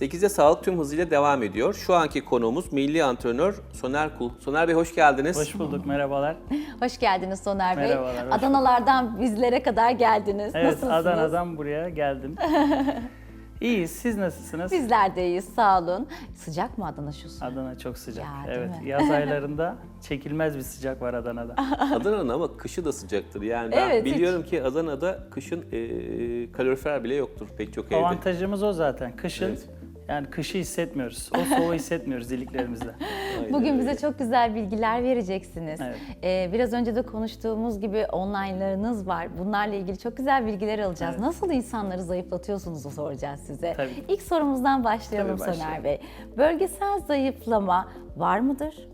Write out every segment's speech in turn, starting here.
8'de sağlık tüm hızıyla devam ediyor. Şu anki konuğumuz milli antrenör Soner Kul. Soner Bey hoş geldiniz. Hoş bulduk, merhabalar. Hoş geldiniz Soner Bey. Merhabalar, hoş Adanalardan bizlere kadar geldiniz. Evet, Nasılsınız? Adana'dan buraya geldim. İyiyiz, siz nasılsınız? Bizler de iyiyiz, sağ olun. Sıcak mı Adana şu sıra? Adana çok sıcak. Ya, değil evet, mi? yaz aylarında çekilmez bir sıcak var Adana'da. Adana'nın ama kışı da sıcaktır. Yani ben Evet, hiç. biliyorum ki Adana'da kışın e, kalorifer bile yoktur pek çok evde. Avantajımız o zaten. Kışın Evet. Yani kışı hissetmiyoruz. O soğuğu hissetmiyoruz iliklerimizde. Bugün bize çok güzel bilgiler vereceksiniz. Evet. Ee, biraz önce de konuştuğumuz gibi online'larınız var. Bunlarla ilgili çok güzel bilgiler alacağız. Evet. Nasıl insanları zayıflatıyorsunuz soracağız size. Tabii. İlk sorumuzdan başlayalım Tabii, Soner. Bey. Bölgesel zayıflama var mıdır?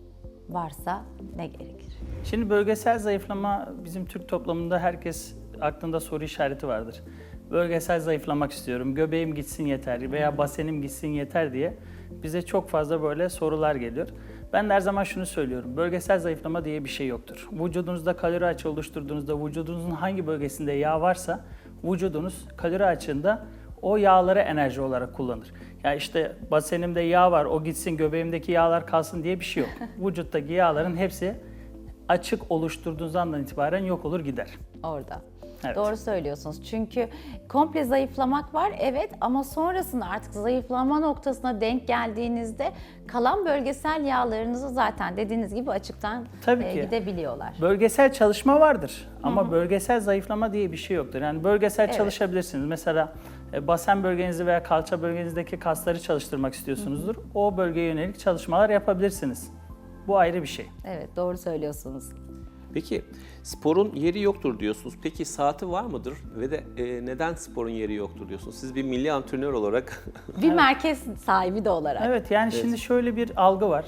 Varsa ne gerekir? Şimdi bölgesel zayıflama bizim Türk toplumunda herkes aklında soru işareti vardır. Bölgesel zayıflamak istiyorum, göbeğim gitsin yeter veya basenim gitsin yeter diye bize çok fazla böyle sorular geliyor. Ben de her zaman şunu söylüyorum. Bölgesel zayıflama diye bir şey yoktur. Vücudunuzda kalori açığı oluşturduğunuzda vücudunuzun hangi bölgesinde yağ varsa vücudunuz kalori açığında o yağları enerji olarak kullanır. Ya işte basenimde yağ var, o gitsin, göbeğimdeki yağlar kalsın diye bir şey yok. Vücuttaki yağların hepsi açık oluşturduğunuz andan itibaren yok olur gider. Orada. Evet. Doğru söylüyorsunuz. Çünkü komple zayıflamak var evet ama sonrasında artık zayıflama noktasına denk geldiğinizde kalan bölgesel yağlarınızı zaten dediğiniz gibi açıktan Tabii e, ki. gidebiliyorlar. Bölgesel çalışma vardır ama bölgesel zayıflama diye bir şey yoktur. Yani bölgesel Evet. çalışabilirsiniz. Mesela e, basen bölgenizi veya kalça bölgenizdeki kasları çalıştırmak istiyorsunuzdur. O bölgeye yönelik çalışmalar yapabilirsiniz. Bu ayrı bir şey. Evet doğru söylüyorsunuz. Peki sporun yeri yoktur diyorsunuz. Peki saati var mıdır? Ve de e, neden sporun yeri yoktur diyorsunuz? Siz bir milli antrenör olarak Bir merkez sahibi de olarak. Evet yani şimdi şöyle bir algı var.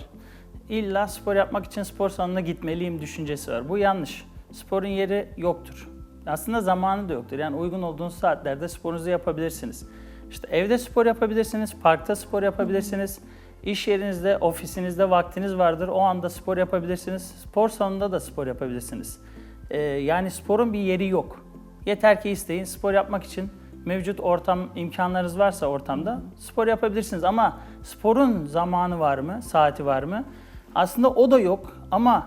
İlla spor yapmak için spor salonuna gitmeliyim düşüncesi var. Bu yanlış. Sporun yeri yoktur. Aslında zamanı da yoktur. Yani uygun olduğunuz saatlerde sporunuzu yapabilirsiniz. İşte evde spor yapabilirsiniz, parkta spor yapabilirsiniz. İş yerinizde, ofisinizde vaktiniz vardır. O anda spor yapabilirsiniz. Spor salonunda da spor yapabilirsiniz. Ee, yani sporun bir yeri yok. Yeter ki isteyin. Spor yapmak için mevcut ortam imkanlarınız varsa ortamda spor yapabilirsiniz ama sporun zamanı var mı, saati var mı? Aslında o da yok ama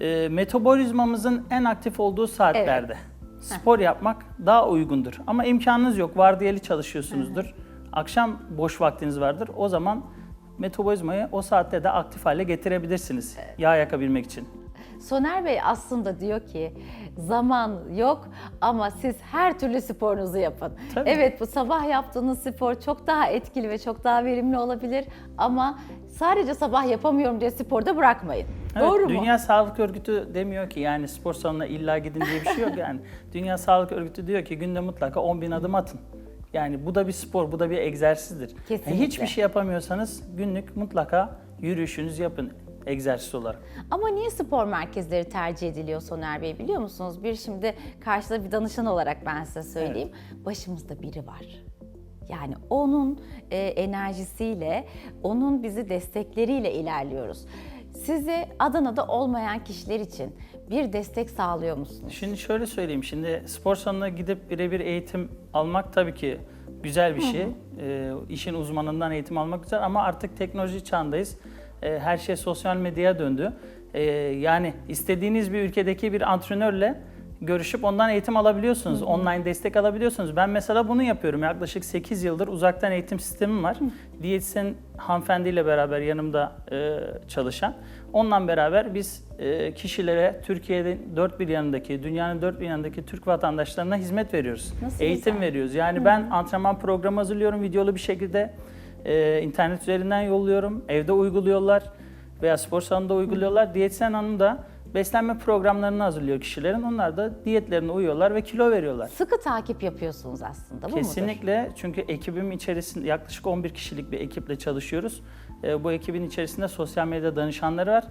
e, metabolizmamızın en aktif olduğu saatlerde spor yapmak daha uygundur. Ama imkanınız yok, vardiyeli çalışıyorsunuzdur. Akşam boş vaktiniz vardır. O zaman metabolizmayı o saatte de aktif hale getirebilirsiniz yağ yakabilmek için. Soner Bey aslında diyor ki zaman yok ama siz her türlü sporunuzu yapın. Tabii. Evet bu sabah yaptığınız spor çok daha etkili ve çok daha verimli olabilir ama sadece sabah yapamıyorum diye sporda bırakmayın. Evet, Doğru mu? Dünya Sağlık Örgütü demiyor ki yani spor salonuna illa gidin diye bir şey yok yani. Dünya Sağlık Örgütü diyor ki günde mutlaka 10 bin adım atın. Yani bu da bir spor, bu da bir egzersizdir. Kesinlikle. Yani hiçbir şey yapamıyorsanız günlük mutlaka yürüyüşünüzü yapın egzersiz olarak. Ama niye spor merkezleri tercih ediliyor Soner Bey biliyor musunuz? Bir şimdi karşıda bir danışan olarak ben size söyleyeyim. Başımızda biri var. Yani onun e, enerjisiyle, onun bizi destekleriyle ilerliyoruz. Size Adana'da olmayan kişiler için bir destek sağlıyor musunuz? Şimdi şöyle söyleyeyim, şimdi spor salonuna gidip birebir eğitim almak tabii ki güzel bir şey. Ee, işin uzmanından eğitim almak güzel ama artık teknoloji çağındayız. Ee, her şey sosyal medyaya döndü. Ee, yani istediğiniz bir ülkedeki bir antrenörle görüşüp ondan eğitim alabiliyorsunuz. Online destek alabiliyorsunuz. Ben mesela bunu yapıyorum. Yaklaşık 8 yıldır uzaktan eğitim sistemim var. Diyetisyen hanımefendiyle beraber yanımda e, çalışan. Onunla beraber biz e, kişilere Türkiye'nin dört bir yanındaki, dünyanın dört bir yanındaki Türk vatandaşlarına hizmet veriyoruz. Nasıl Eğitim güzel. veriyoruz. Yani ben antrenman programı hazırlıyorum videolu bir şekilde. E, internet üzerinden yolluyorum. Evde uyguluyorlar veya spor salonunda uyguluyorlar. Diyetisyen hanım da beslenme programlarını hazırlıyor kişilerin. Onlar da diyetlerine uyuyorlar ve kilo veriyorlar. Sıkı takip yapıyorsunuz aslında bu mudur? Kesinlikle çünkü ekibim içerisinde yaklaşık 11 kişilik bir ekiple çalışıyoruz. Ee, bu ekibin içerisinde sosyal medya danışanları var.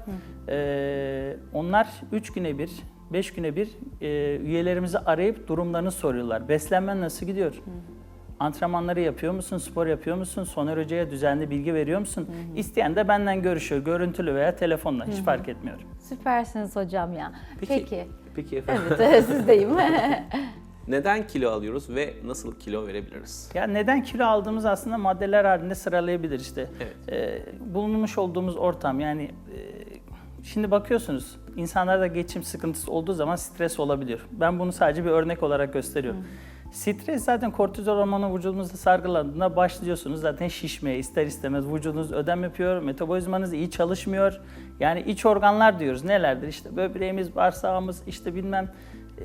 Ee, onlar 3 güne bir, 5 güne bir e, üyelerimizi arayıp durumlarını soruyorlar. Beslenmen nasıl gidiyor? Antrenmanları yapıyor musun? Spor yapıyor musun? Soner Hoca'ya düzenli bilgi veriyor musun? İsteyen de benden görüşüyor. Görüntülü veya telefonla hiç fark etmiyor. Süpersiniz hocam ya. Peki, Peki. peki efendim. Evet sizdeyim. Neden kilo alıyoruz ve nasıl kilo verebiliriz? Ya neden kilo aldığımız aslında maddeler halinde sıralayabilir işte. Evet. Ee, bulunmuş olduğumuz ortam yani e, şimdi bakıyorsunuz insanlarda geçim sıkıntısı olduğu zaman stres olabiliyor. Ben bunu sadece bir örnek olarak gösteriyorum. Stres zaten kortizol hormonu vücudunuzda sargılandığında başlıyorsunuz zaten şişmeye ister istemez vücudunuz ödem yapıyor, metabolizmanız iyi çalışmıyor. Yani iç organlar diyoruz nelerdir işte böbreğimiz, bağırsağımız işte bilmem e,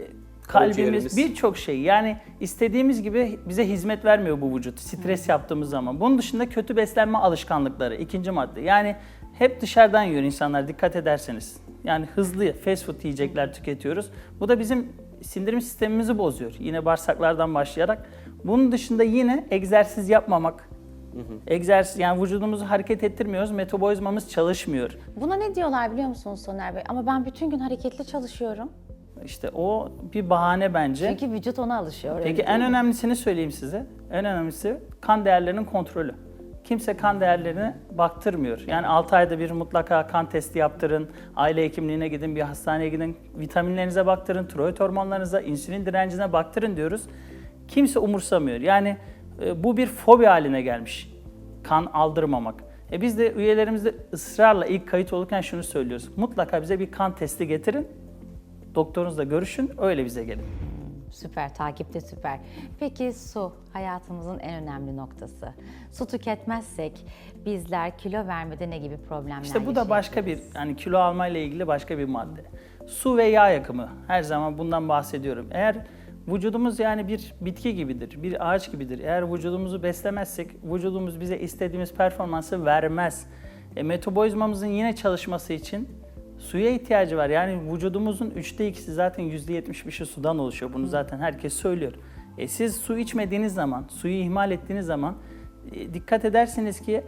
kalbimiz birçok şey. Yani istediğimiz gibi bize hizmet vermiyor bu vücut stres yaptığımız zaman. Bunun dışında kötü beslenme alışkanlıkları ikinci madde. Yani hep dışarıdan yiyor insanlar dikkat ederseniz. Yani hızlı fast food yiyecekler tüketiyoruz. Bu da bizim sindirim sistemimizi bozuyor. Yine bağırsaklardan başlayarak. Bunun dışında yine egzersiz yapmamak. Egzersiz yani vücudumuzu hareket ettirmiyoruz, metabolizmamız çalışmıyor. Buna ne diyorlar biliyor musunuz Soner Bey? Ama ben bütün gün hareketli çalışıyorum. İşte o bir bahane bence. Çünkü vücut ona alışıyor. Peki en önemlisini söyleyeyim size. En önemlisi kan değerlerinin kontrolü. Kimse kan değerlerine baktırmıyor. Yani 6 ayda bir mutlaka kan testi yaptırın, aile hekimliğine gidin, bir hastaneye gidin, vitaminlerinize baktırın, tiroid hormonlarınıza, insülin direncine baktırın diyoruz. Kimse umursamıyor. Yani e, bu bir fobi haline gelmiş. Kan aldırmamak. E biz de üyelerimizde ısrarla ilk kayıt olurken şunu söylüyoruz. Mutlaka bize bir kan testi getirin. Doktorunuzla görüşün, öyle bize gelin. Süper, takipte süper. Peki su hayatımızın en önemli noktası. Su tüketmezsek bizler kilo vermede ne gibi problemler İşte bu da başka bir yani kilo alma ile ilgili başka bir madde. Su ve yağ yakımı. Her zaman bundan bahsediyorum. Eğer vücudumuz yani bir bitki gibidir, bir ağaç gibidir. Eğer vücudumuzu beslemezsek vücudumuz bize istediğimiz performansı vermez. E, metabolizmamızın yine çalışması için suya ihtiyacı var. Yani vücudumuzun üçte ikisi zaten yüzde yetmiş beşi sudan oluşuyor. Bunu zaten herkes söylüyor. E, siz su içmediğiniz zaman, suyu ihmal ettiğiniz zaman e, dikkat edersiniz ki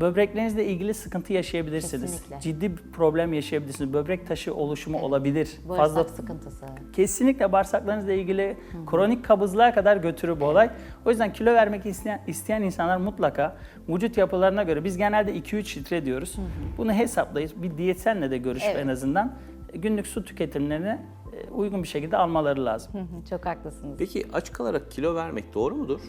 böbreklerinizle ilgili sıkıntı yaşayabilirsiniz. Kesinlikle. Ciddi bir problem yaşayabilirsiniz. Böbrek taşı oluşumu olabilir. Bağırsak sıkıntısı. Kesinlikle bağırsaklarınızla ilgili kronik kabızlığa kadar götürür bu olay. O yüzden kilo vermek isteyen, isteyen insanlar mutlaka vücut yapılarına göre biz genelde 2-3 litre diyoruz. Bunu hesaplayıp bir diyetisyenle de görüşüp Evet. en azından günlük su tüketimlerini e, uygun bir şekilde almaları lazım. Hı hı, Çok haklısınız. Peki aç kalarak kilo vermek doğru mudur?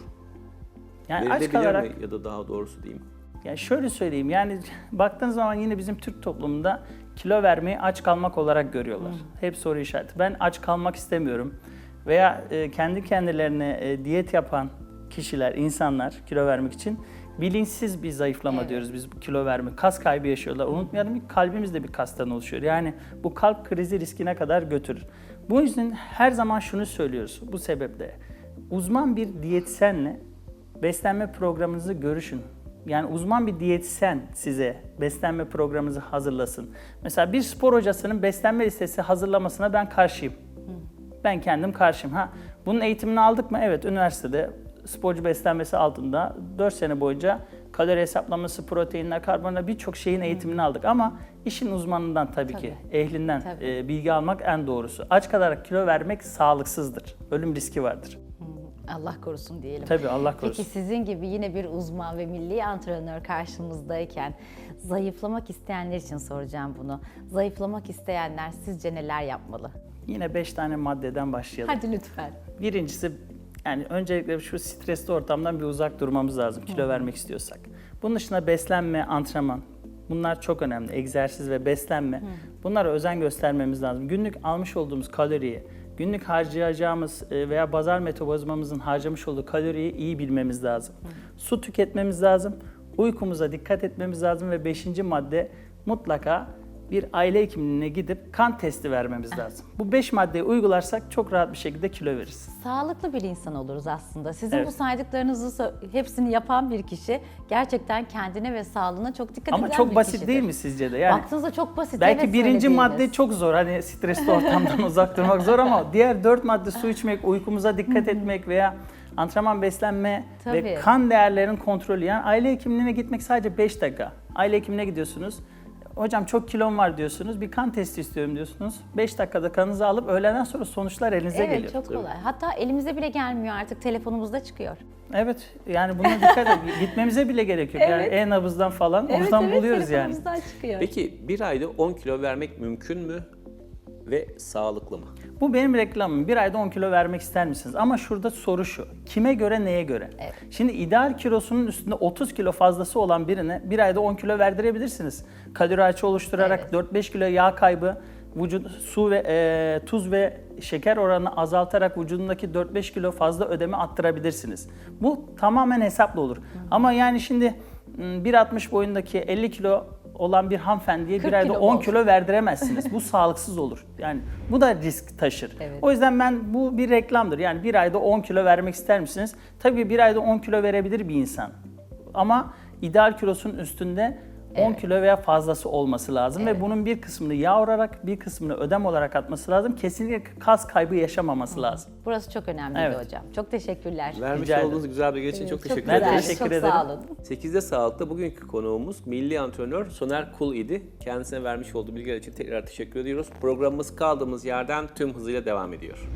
Yani aç kalarak mi ya da daha doğrusu diyeyim. Yani şöyle söyleyeyim yani baktığınız zaman yine bizim Türk toplumunda kilo vermeyi aç kalmak olarak görüyorlar. Hep soru işareti. Ben aç kalmak istemiyorum. Veya e, kendi kendilerine e, diyet yapan kişiler, insanlar kilo vermek için bilinçsiz bir zayıflama Evet. diyoruz biz kilo verme. Kas kaybı yaşıyorlar. Unutmayalım ki kalbimiz de bir kastan oluşuyor. Yani bu kalp krizi riskine kadar götürür. Bu yüzden her zaman şunu söylüyoruz bu sebeple. Uzman bir diyetisyenle beslenme programınızı görüşün. Yani uzman bir diyetisyen size beslenme programınızı hazırlasın. Mesela bir spor hocasının beslenme listesi hazırlamasına ben karşıyım. Ben kendim karşıyım. Ha, bunun eğitimini aldık mı? Evet, üniversitede sporcu beslenmesi altında 4 sene boyunca kalori hesaplaması, proteinler, karbonhidratlar birçok şeyin eğitimini aldık. Ama işin uzmanından tabii, ki, ehlinden Tabii. e, bilgi almak en doğrusu. Aç kalarak kilo vermek sağlıksızdır. Ölüm riski vardır. Allah korusun diyelim. Tabii Allah korusun. Peki sizin gibi yine bir uzman ve milli antrenör karşımızdayken zayıflamak isteyenler için soracağım bunu. Zayıflamak isteyenler sizce neler yapmalı? Yine 5 tane maddeden başlayalım. Hadi lütfen. Birincisi yani öncelikle şu stresli ortamdan bir uzak durmamız lazım kilo vermek istiyorsak. Bunun dışında beslenme, antrenman bunlar çok önemli. Egzersiz ve beslenme. Bunlara özen göstermemiz lazım. Günlük almış olduğumuz kaloriyi, günlük harcayacağımız e, veya bazal metabolizmamızın harcamış olduğu kaloriyi iyi bilmemiz lazım. Su tüketmemiz lazım. Uykumuza dikkat etmemiz lazım ve beşinci madde mutlaka bir aile hekimliğine gidip kan testi vermemiz lazım. Bu beş maddeyi uygularsak çok rahat bir şekilde kilo veririz. Sağlıklı bir insan oluruz aslında. Sizin Evet. bu saydıklarınızı hepsini yapan bir kişi gerçekten kendine ve sağlığına çok dikkat Ama eden çok bir basit kişidir. değil mi sizce de? Yani Baktığınızda çok basit. belki evet birinci söylediğiniz. madde çok zor. Hani stresli ortamdan uzak durmak zor ama diğer dört madde su içmek, uykumuza dikkat etmek veya antrenman beslenme ve Tabii. kan değerlerinin kontrolü. Yani aile hekimliğine gitmek sadece 5 dakika. Aile hekimine gidiyorsunuz. Hocam çok kilom var diyorsunuz. Bir kan testi istiyorum diyorsunuz. 5 dakikada kanınızı alıp öğleden sonra sonuçlar elinize Evet geliyor. çok kolay. Hatta elimize bile gelmiyor artık telefonumuzda çıkıyor. Evet yani buna dikkat edin. Gitmemize bile gerek yok. Yani Evet. e-nabızdan falan oradan buluyoruz yani. çıkıyor. Peki bir ayda 10 kilo vermek mümkün mü ve sağlıklı mı? Bu benim reklamım. Bir ayda 10 kilo vermek ister misiniz? Ama şurada soru şu. Kime göre neye göre? Şimdi ideal kilosunun üstünde 30 kilo fazlası olan birine bir ayda 10 kilo verdirebilirsiniz. Kalori açığı oluşturarak Evet. 4-5 kilo yağ kaybı, vücut su ve e, tuz ve şeker oranını azaltarak vücudundaki 4-5 kilo fazla ödeme attırabilirsiniz. Bu tamamen hesaplı olur. Ama yani şimdi m, 1.60 boyundaki 50 kilo olan bir hanımefendiye bir 40 ayda kilo 10 bol. kilo verdiremezsiniz. Bu sağlıksız olur. Yani bu da risk taşır. Evet. O yüzden ben bu bir reklamdır. Yani bir ayda 10 kilo vermek ister misiniz? Tabii bir ayda 10 kilo verebilir bir insan. Ama ideal kilosunun üstünde 10 kilo veya fazlası olması lazım ve bunun bir kısmını yağ olarak bir kısmını ödem olarak atması lazım. Kesinlikle kas kaybı yaşamaması lazım. Burası çok önemliydi Evet. hocam. Çok teşekkürler. Vermiş Rica ederim. olduğunuz güzel bilgi için çok Çok teşekkür Ben ederiz. güzeldi. teşekkür Çok sağ ederim. olun. 8'de Sağlık'ta bugünkü konuğumuz milli antrenör Soner Kul idi. Kendisine vermiş olduğu bilgiler için tekrar teşekkür ediyoruz. Programımız kaldığımız yerden tüm hızıyla devam ediyor.